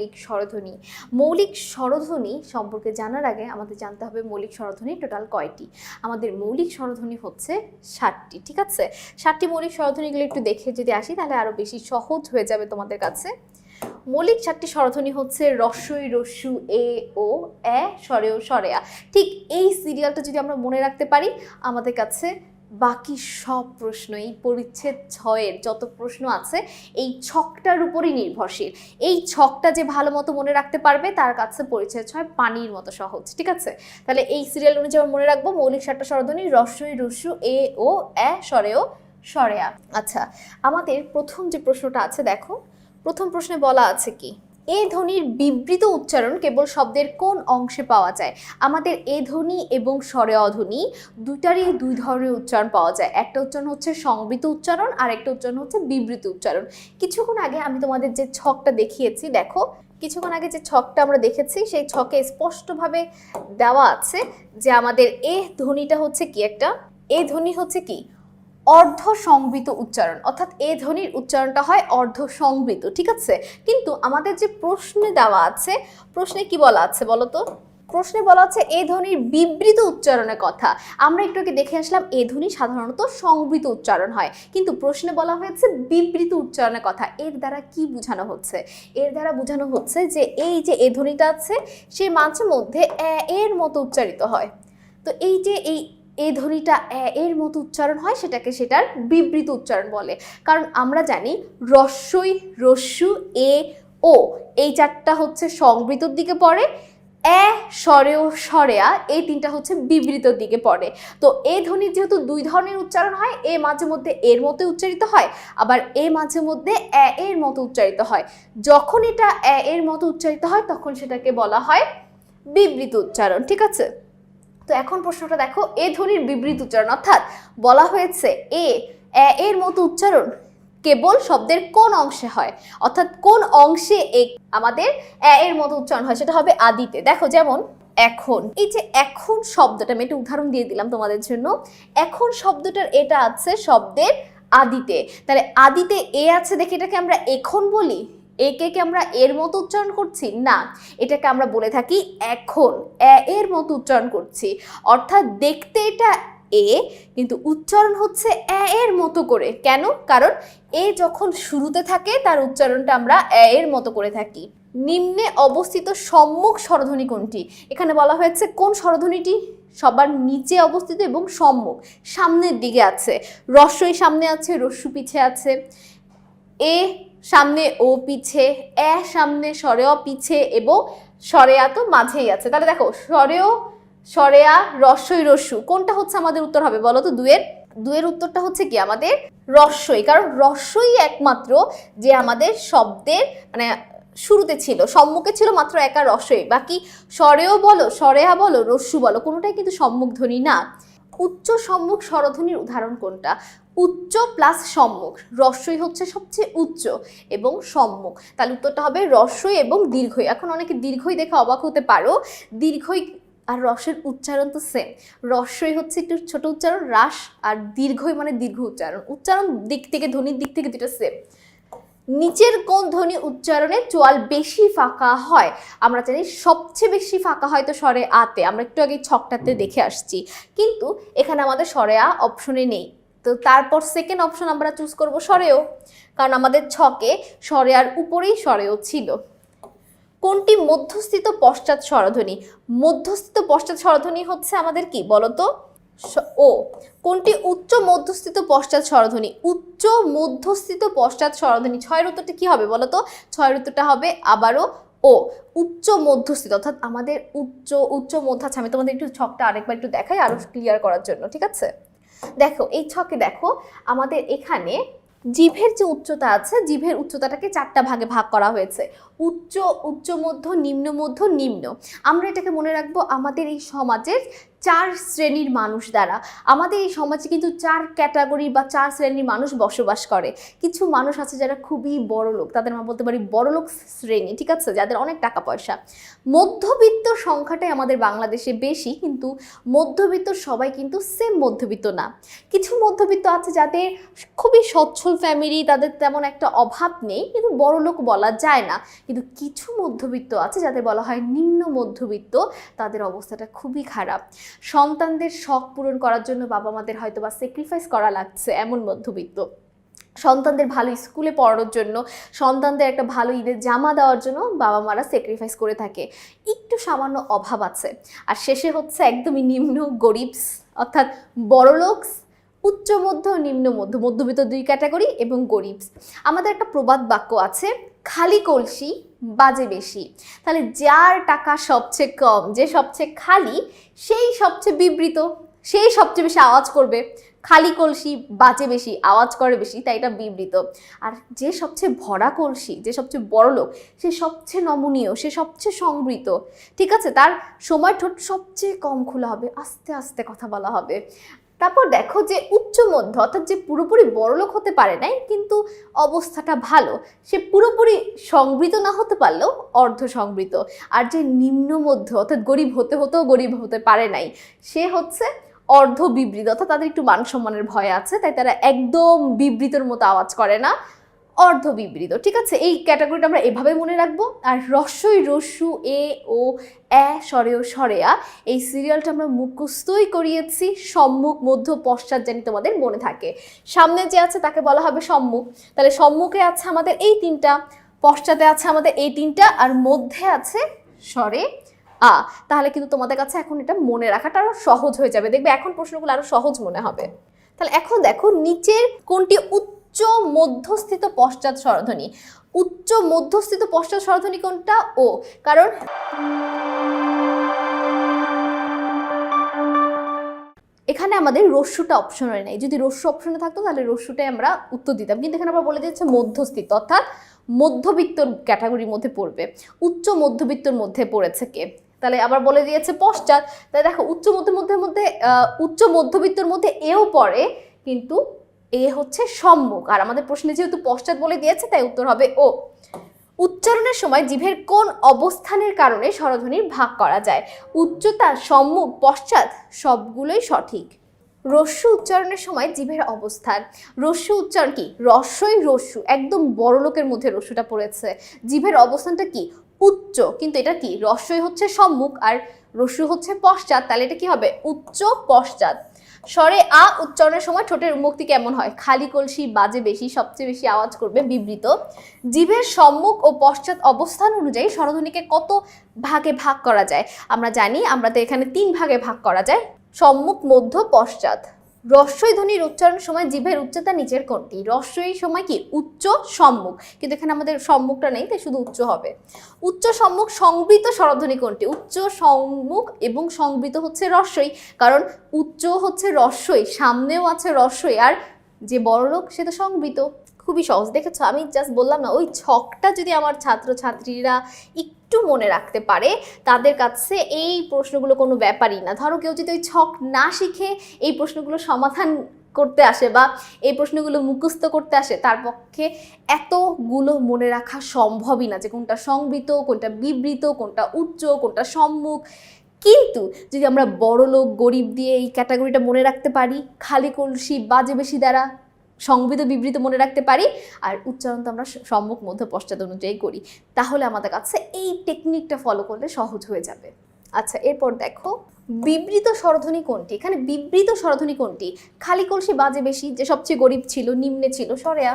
মৌলিক স্বরধ্বনি। মৌলিক স্বরধ্বনি সম্পর্কে জানার আগে আমাদের জানতে হবে মৌলিক স্বরধ্বনি টোটাল কয়টি? আমাদের মৌলিক স্বরধ্বনি হচ্ছে ষাটটি, ঠিক আছে? ষাটটি মৌলিক স্বরধ্বনিগুলো একটু দেখে যদি আসি, তাহলে আরও বেশি সহজ হয়ে যাবে তোমাদের কাছে। মৌলিক চারটি স্বরধ্বনি হচ্ছে রস্যই রস্যু এ, ও এ স্বরেও স্বরেয়া। ঠিক এই সিরিয়ালটা যদি আমরা মনে রাখতে পারি, আমাদের কাছে বাকি সব প্রশ্ন, এই পরিচ্ছেদ ছয়ের যত প্রশ্ন আছে, এই ছকটার উপরই নির্ভরশীল। এই ছকটা যে ভালো মতো মনে রাখতে পারবে, তার কাছে পরিচ্ছেদ ছয় পানির মতো সহজ, ঠিক আছে? তাহলে এই সিরিয়াল অনুযায়ী মনে রাখব, মৌলিক সাতটা স্বরধ্বনি রস্যই রস্যু এ, ও, এ স্বরেও স্বরেয়া আচ্ছা আমাদের প্রথম যে প্রশ্নটা আছে, দেখো, প্রথম প্রশ্নে বলা আছে কি? এ ধ্বনির বিবৃত উচ্চারণ কেবল শব্দের কোন অংশে পাওয়া যায়? আমাদের এ ধ্বনি এবং স্বরে অধ্বনি দুটারই দুই ধরনের উচ্চারণ পাওয়া যায়। একটা উচ্চারণ হচ্ছে সংবৃত উচ্চারণ আর একটা উচ্চারণ হচ্ছে বিবৃত উচ্চারণ। কিছুক্ষণ আগে আমি তোমাদের যে ছকটা দেখিয়েছি, দেখো, কিছুক্ষণ আগে যে ছকটা আমরা দেখেছি, সেই ছকে স্পষ্টভাবে দেওয়া আছে যে আমাদের এ ধ্বনিটা হচ্ছে কি একটা? এ ধ্বনি হচ্ছে কি? অর্ধ সংবৃত উচ্চারণ, অর্থাৎ এ ধ্বনির উচ্চারণটা হয় অর্ধ সংবৃত ঠিক আছে? কিন্তু আমাদের যে প্রশ্নে দেওয়া আছে, প্রশ্নে কি বলা আছে বলো তো? প্রশ্নে বলা হচ্ছে এ ধ্বনির বিবৃত উচ্চারণের কথা। আমরা একটু আগে দেখে আসলাম এ ধ্বনি সাধারণত সংবৃত উচ্চারণ হয়। কিন্তু প্রশ্নে বলা হয়েছে বিবৃত উচ্চারণের কথা। এর দ্বারা কি বোঝানো হচ্ছে? এর দ্বারা বোঝানো হচ্ছে যে এই যে এ ধ্বনিটা আছে, সে মাঝে মধ্যে এর মতো উচ্চারিত হয়। তো এই যে এই এই ধ্বনিটা, এ, এর মতো উচ্চারণ হয় সেটাকে সেটার বিবৃত উচ্চারণ বলে। কারণ আমরা জানি রস্যই রস্যু, এ, ও। এই চারটা হচ্ছে সংবৃতর দিকে পড়ে, এ স্বরেও স্বরেয়া, এই তিনটা হচ্ছে বিবৃতর দিকে পড়ে। তো এ ধ্বনির যেহেতু দুই ধরনের উচ্চারণ হয়, এ মাঝে মধ্যে এর মতো উচ্চারিত হয়, আবার এ মাঝে মধ্যে এ, এর মতো উচ্চারিত হয়। যখন এটা এ, এর মতো উচ্চারিত হয়, তখন সেটাকে বলা হয় বিবৃত উচ্চারণ, ঠিক আছে? তো এখন প্রশ্নটা দেখো, এ ধ্বনির বিবৃত উচ্চারণ, অর্থাৎ বলা হয়েছে এ, এর মতো উচ্চারণ কেবল শব্দের কোন অংশে হয়? অর্থাৎ কোন অংশে এ আমাদের এ এর মতো উচ্চারণ হয়? সেটা হবে আদিতে। দেখো যেমন, এখন। এই যে এখন শব্দটা, আমি একটা উদাহরণ দিয়ে দিলাম তোমাদের জন্য। এখন শব্দটার এটা আছে শব্দের আদিতে। তাহলে আদিতে এ আছে দেখে এটাকে আমরা এখন বলি? একে কে আমরা এর মতো উচ্চারণ করছি? না। এটাকে আমরা বলে থাকি এখন। এ, এর মতো উচ্চারণ করছি। অর্থাৎ দেখতে এটা এ, কিন্তু উচ্চারণ হচ্ছে এ, এর মতো করে। কেন? কারণ এ যখন শুরুতে থাকে, তার উচ্চারণটা আমরা এ, এর মতো করে থাকি। নিম্নে অবস্থিত সম্মুখ স্বরধ্বনি কোনটি? এখানে বলা হয়েছে কোন স্বরধ্বনিটি? সবার নিচে অবস্থিত এবং সম্মুখ। সামনের দিকে আছে। রস্যই সামনে আছে, রস্যু পিছে আছে। এ সামনে ও পিছে, এ সামনে সরেও পিছে এবং সরেয়া তো মাঝেই আছে। তাহলে দেখো, সরেও, সরেয়া, রস্যই রস্যু, কোনটা হচ্ছে আমাদের উত্তর হবে বলো তো? দুয়ের দুয়ের উত্তরটা হচ্ছে কি? আমাদের রস্যই, কারণ রস্যই একমাত্র যে আমাদের শব্দের মানে শুরুতে ছিল, সম্মুখে ছিল মাত্র একা রস্যই। বাকি স্বরেও বলো স্বরেয়া বলো, রস্যু বলো, কোনোটাই কিন্তু সম্মুখ ধ্বনি না। উচ্চ সম্মুখ স্বরধ্বনির উদাহরণ কোনটা? উচ্চ প্লাস সম্মুখ। রস্যই হচ্ছে সবচেয়ে উচ্চ এবং সম্মুখ। তাহলে উত্তরটা হবে রস্যই এবং দীর্ঘই। এখন অনেকে দীর্ঘই দেখে অবাক হতে পারো। দীর্ঘই আর রসের উচ্চারণ তো সেম রস্যই হচ্ছে একটু ছোট উচ্চারণ রাস আর দীর্ঘই মানে দীর্ঘ উচ্চারণ। উচ্চারণ দিক থেকে, ধ্বনির দিক থেকে দুটো সেম নিচের কোন ধ্বনি উচ্চারণে চোয়াল বেশি ফাঁকা হয়। আমরা জানি সবচেয়ে বেশি ফাঁকা হয় তো স্বরে আতে। আমরা একটু আগে ছকটাতে দেখে আসছি। কিন্তু এখানে আমাদের স্বরে আ অপশনে নেই। তো তারপর সেকেন্ড অপশন আমরা চুজ করব স্বরেও কারণ আমাদের ছকে স্বরে আর উপরেই স্বরেও ছিল। কোনটি মধ্যস্থিত পশ্চাৎ স্বরধ্বনি? মধ্যস্থিত পশ্চাৎ স্বরধ্বনি হচ্ছে আমাদের কি বলতো? ও। কোনটি উচ্চ মধ্যস্থিত পশ্চাৎ স্বরধ্বনি? উচ্চ মধ্যস্থিত পশ্চাৎ স্বরধ্বনি। ছয় উত্তরটা কি হবে বলতো? ছয় ঋতুটা হবে আবারও ও। উচ্চ মধ্যস্থিত অর্থাৎ আমাদের উচ্চ উচ্চ মধ্য আচ্ছা আমি তোমাদের একটু ছকটা আরেকবার একটু দেখাই আরও ক্লিয়ার করার জন্য, ঠিক আছে? দেখো, এই ছকে দেখো, আমাদের এখানে জিভের যে উচ্চতা আছে জিভের উচ্চতাটাকে চারটা ভাগে ভাগ করা হয়েছে। উচ্চ উচ্চ মধ্য, নিম্ন মধ্য, নিম্ন। আমরা এটাকে মনে রাখব আমাদের এই সমাজের চার শ্রেণির মানুষ দ্বারা আমাদের এই সমাজে কিন্তু চার ক্যাটাগরি বা চার শ্রেণির মানুষ বসবাস করে। কিছু মানুষ আছে যারা খুবই বড় লোক, তাদের আমরা বলতে পারি বড় লোক শ্রেণি, ঠিক আছে? যাদের অনেক টাকা পয়সা। মধ্যবিত্ত সংখ্যাটাই আমাদের বাংলাদেশে বেশি, কিন্তু মধ্যবিত্ত সবাই কিন্তু সেম মধ্যবিত্ত না। কিছু মধ্যবিত্ত আছে যাদের খুবই সচ্ছল ফ্যামিলি তাদের তেমন একটা অভাব নেই, কিন্তু বড় লোক বলা যায় না। কিন্তু কিছু মধ্যবিত্ত আছে যাদের বলা হয় নিম্ন মধ্যবিত্ত, তাদের অবস্থাটা খুবই খারাপ। সন্তানদের শখ পূরণ করার জন্য বাবা মাদের হয়তো বা স্যাক্রিফাইস করা লাগছে, এমন মধ্যবিত্ত। সন্তানদের ভালো স্কুলে পড়ানোর জন্য, সন্তানদের একটা ভালো ঈদের জামা দেওয়ার জন্য বাবা মারা স্যাক্রিফাইস করে থাকে। একটু সামান্য অভাব আছে। আর শেষে হচ্ছে একদমই নিম্ন গরিবস অর্থাৎ বড়লোকস উচ্চ, মধ্য, নিম্ন, মধ্য, মধ্যবিত্ত দুই ক্যাটাগরি এবং গরিবস আমাদের একটা প্রবাদ বাক্য আছে খালি কলসি, বাজে বেশি। তাহলে যার টাকা সবচেয়ে কম, যে সবচেয়ে খালি, সেই সবচেয়ে বিবৃত, সেই সবচেয়ে বেশি আওয়াজ করবে। খালি কলসি, বাজে বেশি, আওয়াজ করে বেশি, তাই এটা বিবৃত। আর যে সবচেয়ে ভরা কলসি, যে সবচেয়ে বড় লোক, সে সবচেয়ে নমনীয়, সে সবচেয়ে সংবৃত ঠিক আছে? তার সময় ঠোঁট সবচেয়ে কম খোলা হবে, আস্তে আস্তে কথা বলা হবে। তারপর দেখো যে উচ্চ মধ্য, অর্থাৎ যে পুরোপুরি বড়লোক হতে পারে নাই, কিন্তু অবস্থাটা ভালো। সে পুরোপুরি সংবৃত না হতে পারলেও অর্ধ সংবৃত আর যে নিম্ন মধ্য, অর্থাৎ গরিব হতে হতেও গরিব হতে পারে নাই, সে হচ্ছে অর্ধ বিবৃত অর্থাৎ তাদের একটু মান সম্মানের ভয় আছে, তাই তারা একদম বিবৃতর মতো আওয়াজ করে না। অর্ধ বিবৃত ঠিক আছে? এই ক্যাটাগরিটা আমরা এভাবে মনে রাখব। আর রস্যই রস্যু এ, ও এ সরেও সরেয়া এই সিরিয়ালটা আমরা মুখস্থই করিয়েছি। সম্মুখ, মধ্য, পশ্চাৎ জানি তোমাদের মনে থাকে। সামনে যে আছে তাকে বলা হবে সম্মুখ। তাহলে সম্মুখে আছে আমাদের এই তিনটা, পশ্চাতে আছে আমাদের এই তিনটা, আর মধ্যে আছে সরে আ। তাহলে কিন্তু তোমাদের কাছে এখন এটা মনে রাখাটা আরও সহজ হয়ে যাবে। দেখবে এখন প্রশ্নগুলো আরও সহজ মনে হবে। তাহলে এখন দেখো, নিচের কোনটি উচ্চ মধ্যস্থিত পশ্চাৎ স্বরধ্বনি। উচ্চ মধ্যস্থিত পশ্চাৎ স্বরধ্বনি কোনটা? ও, কারণ এখানে আমাদের রস্যুটা অপশনে নেই। যদি রস্যু অপশনে থাকতো, তাহলে রস্যুটাই আমরা উত্তর দিতাম। কিন্তু এখানে আবার বলে দিচ্ছে মধ্যস্থিত, অর্থাৎ মধ্যবিত্তর ক্যাটাগরির মধ্যে পড়বে। উচ্চ মধ্যবিত্তর মধ্যে পড়েছে কে? তাহলে আবার বলে দিয়েছে পশ্চাৎ। তাই দেখো, উচ্চ মধ্য মধ্যে উচ্চ মধ্যবিত্তর মধ্যে এও পড়ে, কিন্তু এ হচ্ছে সম্মুখ। আর আমাদের প্রশ্নে যেহেতু পশ্চাৎ বলে দিয়েছে, তাই উত্তর হবে ও। উচ্চারণের সময় জিভের কোন অবস্থানের কারণে স্বরধ্বনির ভাগ করা যায়? উচ্চতা, সম্মুখ, পশ্চাৎ, সবগুলোই সঠিক। রস্যু উচ্চারণের সময় জিভের অবস্থান। রস্যু উচ্চারণ কি? রস্যই রস্যু। একদম বড় লোকের মধ্যে রস্যুটা পড়েছে। জিভের অবস্থানটা কি? উচ্চ। কিন্তু এটা কি? রস্যই হচ্ছে সম্মুখ আর রস্যু হচ্ছে পশ্চাৎ। তাহলে এটা কি হবে? উচ্চ, পশ্চাৎ। স্বরে আ উচ্চারণের সময় ঠোঁটের মুক্তি কেমন হয়? খালি কলসি বাজে বেশি, সবচেয়ে বেশি আওয়াজ করবে বিবৃত। জীবের সম্মুখ ও পশ্চাৎ অবস্থান অনুযায়ী স্বরধ্বনিকে কত ভাগে ভাগ করা যায়? আমরা জানি, আমরা তো এখানে তিন ভাগে ভাগ করা যায়। সম্মুখ, মধ্য, পশ্চাৎ। রস্যই ধ্বনির উচ্চারণ সময় জিভের উচ্চতা নিচের কোনটি রস্যই সময় কি? উচ্চ সম্মুখ। কিন্তু এখানে আমাদের সম্মুখটা নেই, তাই শুধু উচ্চ হবে। উচ্চ সম্মুখ সংবৃত স্বরধ্বনি কোনটি উচ্চ সম্মুখ এবং সংবৃত হচ্ছে রস্যই। কারণ উচ্চ হচ্ছে রস্যই, সামনেও আছে রস্যই। আর যে বড় লোক সে তো সংবৃত। খুবই সহজ। দেখেছ? আমি জাস্ট বললাম না, ওই ছকটা যদি আমার ছাত্রছাত্রীরা একটু মনে রাখতে পারে, তাদের কাছে এই প্রশ্নগুলো কোনো ব্যাপারই না। ধরো কেউ যদি ওই ছক না শিখে এই প্রশ্নগুলো সমাধান করতে আসে বা এই প্রশ্নগুলো মুখস্থ করতে আসে, তার পক্ষে এতগুলো মনে রাখা সম্ভবই না যে কোনটা সংবৃত, কোনটা বিবৃত, কোনটা উচ্চ, কোনটা সম্মুখ। কিন্তু যদি আমরা বড় লোক গরিব দিয়ে এই ক্যাটাগরিটা মনে রাখতে পারি, খালি কলসি বাজে বেশি দ্বারা সংবিত বিবৃত মনে রাখতে পারি আর উচ্চারণ তো আমরা সম্মুখ মধ্য পশ্চাৎ অনুযায়ী করি। তাহলে আমাদের কাছে এই টেকনিকটা ফলো করলে সহজ হয়ে যাবে। আচ্ছা এরপর দেখো, বিবৃত স্বরধ্বনি কোনটি? এখানে বিবৃত স্বরধ্বনি কোনটি? খালি কলসি বাজে বেশি, যে সবচেয়ে গরিব ছিল, নিম্নে ছিল, সরেয়া।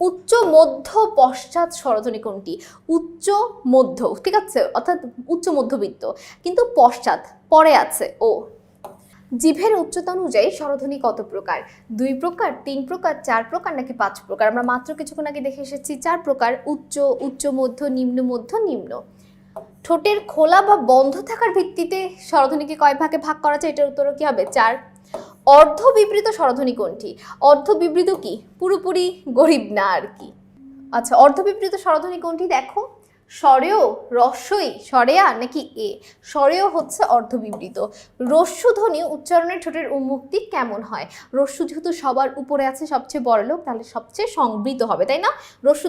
উচ্চ মধ্য পশ্চাৎ স্বরধ্বনি কোনটি? উচ্চ মধ্য, ঠিক আছে? অর্থাৎ উচ্চ মধ্যবিত্ত। কিন্তু পশ্চাৎ, পরে আছে, ও। জিভের উচ্চতা অনুযায়ী স্বরধ্বনি কত প্রকার? দুই প্রকার, তিন প্রকার, চার প্রকার নাকি পাঁচ প্রকার? আমরা মাত্র কিছুক্ষণ আগে দেখে এসেছি চার প্রকার, উচ্চ উচ্চ, মধ্য, নিম্ন মধ্য, নিম্ন। ঠোঁটের খোলা বা বন্ধ থাকার ভিত্তিতে স্বরধ্বনিকে কয় ভাগে ভাগ করা যায়? এটার উত্তরও কি হবে? চার। অর্ধ বিবৃত স্বরধ্বনি কোনটি? অর্ধ বিবৃত কি? পুরোপুরি গরিব না আর কি। আচ্ছা অর্ধ বিবৃত স্বরধ্বনি কোনটি? দেখো। স্বরেও রস্যই, স্বরেয়া নাকি এ? স্বরেও হচ্ছে অর্ধবিবৃত। ধ্বনি উচ্চারণের ঠোঁটের উন্মুক্তি কেমন হয়? রস্যু যেহেতু সবার উপরে আছে, সবচেয়ে বড় লোক, তাহলে সবচেয়ে সংবৃত হবে, তাই না?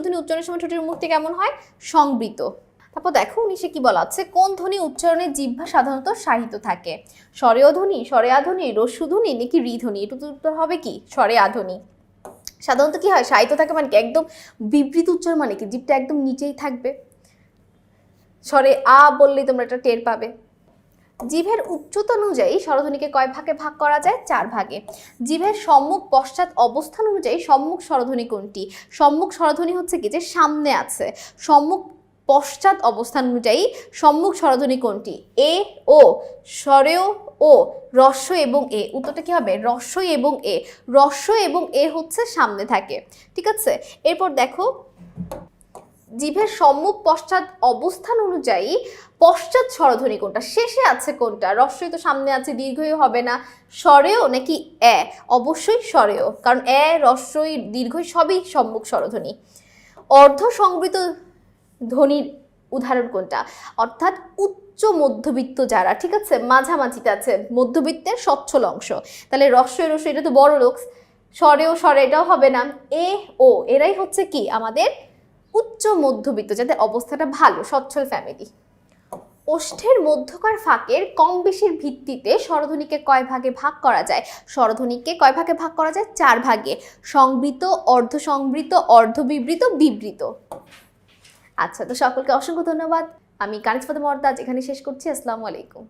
ধ্বনি উচ্চারণের সময় ঠোঁটের উন্মুক্তি কেমন হয়? সংবৃত। তারপর দেখো উনিশে কি বলা আছে? কোন ধ্বনি উচ্চারণের জিহ্বা সাধারণত সাহিত্য থাকে? স্বরেয় ধ্বনি, স্বরেয়া ধ্বনি, রস্যু ধ্বনি নাকি রি ধ্বনি? এটা উত্তর হবে কি? স্বরেয়া ধ্বনি। সাধারণত কি হয়? সাহিত্য থাকে মানে কি? একদম বিবৃত উচ্চারণ মানে কি? জিভটা একদম নিচেই থাকবে। স্বরে আ বললেই তোমরা এটা টের পাবে। জিভের উচ্চতা অনুযায়ী স্বরধ্বনিকে কয় ভাগে ভাগ করা যায়? চার ভাগে। জিভের সম্মুখ পশ্চাৎ অবস্থান অনুযায়ী সম্মুখ স্বরধ্বনি কোনটি? সম্মুখ স্বরধ্বনি হচ্ছে কি? যে সামনে আছে। সম্মুখ পশ্চাৎ অবস্থান অনুযায়ী সম্মুখ স্বরধ্বনি কোনটি? এ, ও। স্বরেও ও, রস্য এবং এ। উত্তরটা কি হবে? রস্যই এবং এ। রস্য এবং এ হচ্ছে সামনে থাকে। ঠিক আছে? এরপর দেখো জিভের সম্মুখ পশ্চাৎ অবস্থান অনুযায়ী পশ্চাৎ স্বরধ্বনি কোনটা? শেষে আছে কোনটা? রস্যই তো সামনে আছে, দীর্ঘই হবে না। স্বরেও নাকি এ? অবশ্যই স্বরেও, কারণ এ রস্যই দীর্ঘই সবই সম্মুখ স্বরধ্বনি। অর্ধ সংবৃত ধ্বনির উদাহরণ কোনটা? অর্থাৎ উচ্চ মধ্যবিত্ত যারা, ঠিক আছে? মাঝামাঝিতে আছে, মধ্যবিত্তের সচ্ছল অংশ। তাহলে রস্যই রস্য এটা তো বড় লোক। স্বরেও স্বরে, এটাও হবে না। এ, ও, এরাই হচ্ছে কি? আমাদের উচ্চ মধ্যবিত্ত, যাদের অবস্থাটা ভালো, সচ্ছল ফ্যামিলি ওষ্ঠের মধ্যকার ফাঁকের কম বেশির ভিত্তিতে স্বরধ্বনিকে কয় ভাগে ভাগ করা যায়? স্বরধ্বনিকে কয় ভাগে ভাগ করা যায়? চার ভাগে। সংবৃত অর্ধ সংবৃত অর্ধবিবৃত, বিবৃত। বিবৃত আচ্ছা তো সকলকে অসংখ্য ধন্যবাদ। আমি কানিজ ফাতে মর্দাজ এখানে শেষ করছি। আসসালামু আলাইকুম।